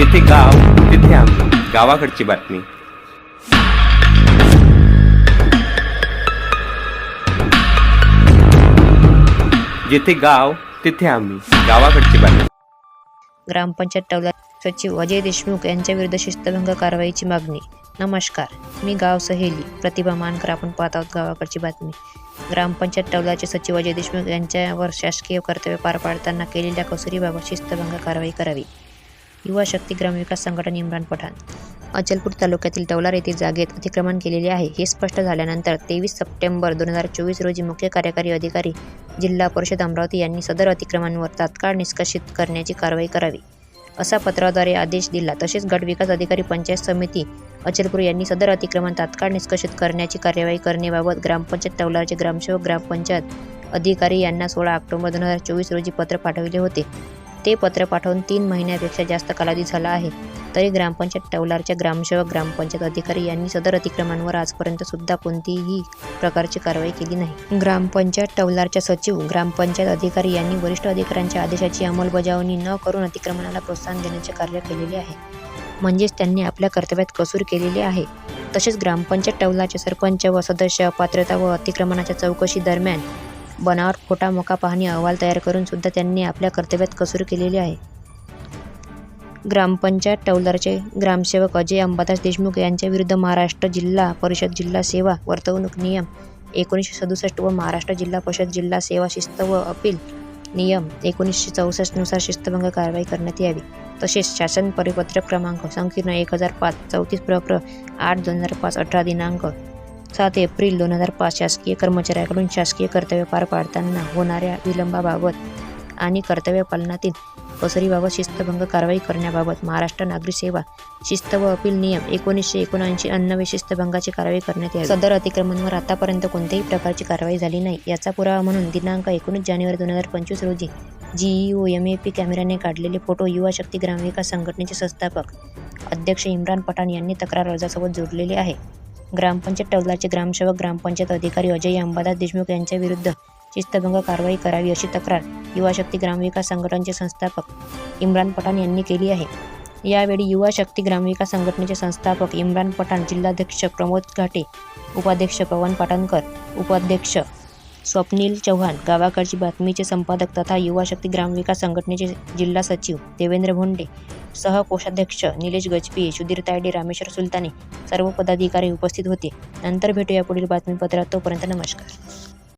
जिथे गाव तिथे आम्ही गावाकडची बातमी. जिथे गाव तिथे आम्ही गावाकडची बातमी. ग्रामपंचायत टवला सचिव अजय देशमुख यांच्या विरुद्ध शिस्तभंग कारवाईची मागणी. नमस्कार मी गाव सहेली. प्रतिभा मानकर आपण पाहत आहोत गावाकडची बातमी. ग्रामपंचायत टवलाचे सचिव अजय देशमुख यांच्यावर शासकीय कर्तव्य पार पाडताना केलेल्या कसुरीबाबत शिस्तभंग कारवाई करावी. युवा शक्ती ग्रामविकास संघटन इम्रान पठाण. अचलपूर तालुक्यातील टवलार येथील जागेत अतिक्रमण केलेले आहे. हे स्पष्ट झाल्यानंतर तेवीस सप्टेंबर दोन हजार चोवीस रोजी मुख्य कार्यकारी अधिकारी जिल्हा परिषद अमरावती यांनी सदर अतिक्रमांवर तात्काळ निष्कर्षित करण्याची कारवाई करावी. असा पत्राद्वारे आदेश दिला. तसेच गट विकास अधिकारी पंचायत समिती अचलपूर यांनी सदर अतिक्रमण तात्काळ निष्कर्षित करण्याची कार्यवाही करण्याबाबत ग्रामपंचायत टवलारचे ग्रामसेवक ग्रामपंचायत अधिकारी यांना सोळा ऑक्टोबर दोन हजार चोवीस रोजी पत्र पाठविले होते. ते पत्र पाठवून तीन महिन्यापेक्षा जास्त कालावधी झाला आहे. तरी ग्रामपंचायत टवलारच्या ग्रामसेवक ग्रामपंचायत अधिकारी यांनी सदर अतिक्रमणांवर आजपर्यंत सुद्धा कोणतीही प्रकारची कारवाई केली नाही. ग्रामपंचायत टवलारच्या सचिव ग्रामपंचायत अधिकारी यांनी वरिष्ठ अधिकाऱ्यांच्या आदेशाची अंमलबजावणी न करून अतिक्रमणाला प्रोत्साहन देण्याचे कार्य केलेले आहे. म्हणजेच त्यांनी आपल्या कर्तव्यात कसूर केलेले आहे. तसेच ग्रामपंचायत टवलाचे सरपंच व सदस्य अपात्रता व अतिक्रमणाच्या चौकशी दरम्यान बनावट खोटा मोका पाहणी अहवाल तयार करून सुद्धा त्यांनी आपल्या कर्तव्यात कसूर केलेली आहे. ग्रामपंचायत टवलरचे ग्रामसेवक अजय अंबादास देशमुख यांच्या विरुद्ध महाराष्ट्र जिल्हा परिषद जिल्हा सेवा वर्तवणूक नियम एकोणीसशे सदुसष्ट व महाराष्ट्र जिल्हा परिषद जिल्हा सेवा शिस्त व अपील नियम एकोणीसशे चौसष्टनुसार शिस्तभंग कारवाई करण्यात यावी. तसेच शासन परिपत्रक क्रमांक संकीर्ण एक हजार पाच चौतीस प्रक्र आठ दोन हजार पाच अठरा दिनांक सात एप्रिल दोन हजार पाच शासकीय कर्मचाऱ्याकडून शासकीय कर्तव्य पार पाडताना होणाऱ्या विलंबाबाबत आणि कर्तव्य पालनातील कसरीबाबत शिस्तभंग कारवाई करण्याबाबत महाराष्ट्र नागरी सेवा शिस्त व अपील नियम एकोणीसशे एकोणऐंशी अन्नवे शिस्तभंगाची कारवाई करण्यात यावी. सदर अतिक्रमणवर आतापर्यंत कोणत्याही प्रकारची कारवाई झाली नाही. याचा पुरावा म्हणून दिनांक एकोणीस जानेवारी दोन हजार पंचवीस रोजी जीईओ एम ए पी कॅमेऱ्याने काढलेले फोटो युवा शक्ती ग्रामविकास संघटनेचे संस्थापक अध्यक्ष इम्रान पठाण यांनी तक्रार अर्जासोबत जोडलेले आहे. ग्रामपंचायत टवलाचे ग्रामसेवक ग्रामपंचायत अधिकारी अजय अंबादास देशमुख यांच्या विरुद्ध शिस्तभंग कारवाई करावी अशी तक्रार युवा शक्ती ग्रामविकास संघटनेचे संस्थापक इम्रान पठाण यांनी केली आहे. यावेळी युवा शक्ती ग्रामविकास संघटनेचे संस्थापक इम्रान पठाण जिल्हाध्यक्ष प्रमोद घाटे उपाध्यक्ष पवन पाटणकर उपाध्यक्ष स्वप्नील चव्हाण गावाकडची बातमीचे संपादक तथा युवा शक्ती ग्रामविकास संघटनेचे जिल्हा सचिव देवेंद्र भोंडे सहकोषाध्यक्ष निलेश गजपी सुधीर तायडे रामेश्वर सुलताने सर्व पदाधिकारी उपस्थित होते. नंतर भेटूया पुढील बातमीपत्रात. तोपर्यंत नमस्कार.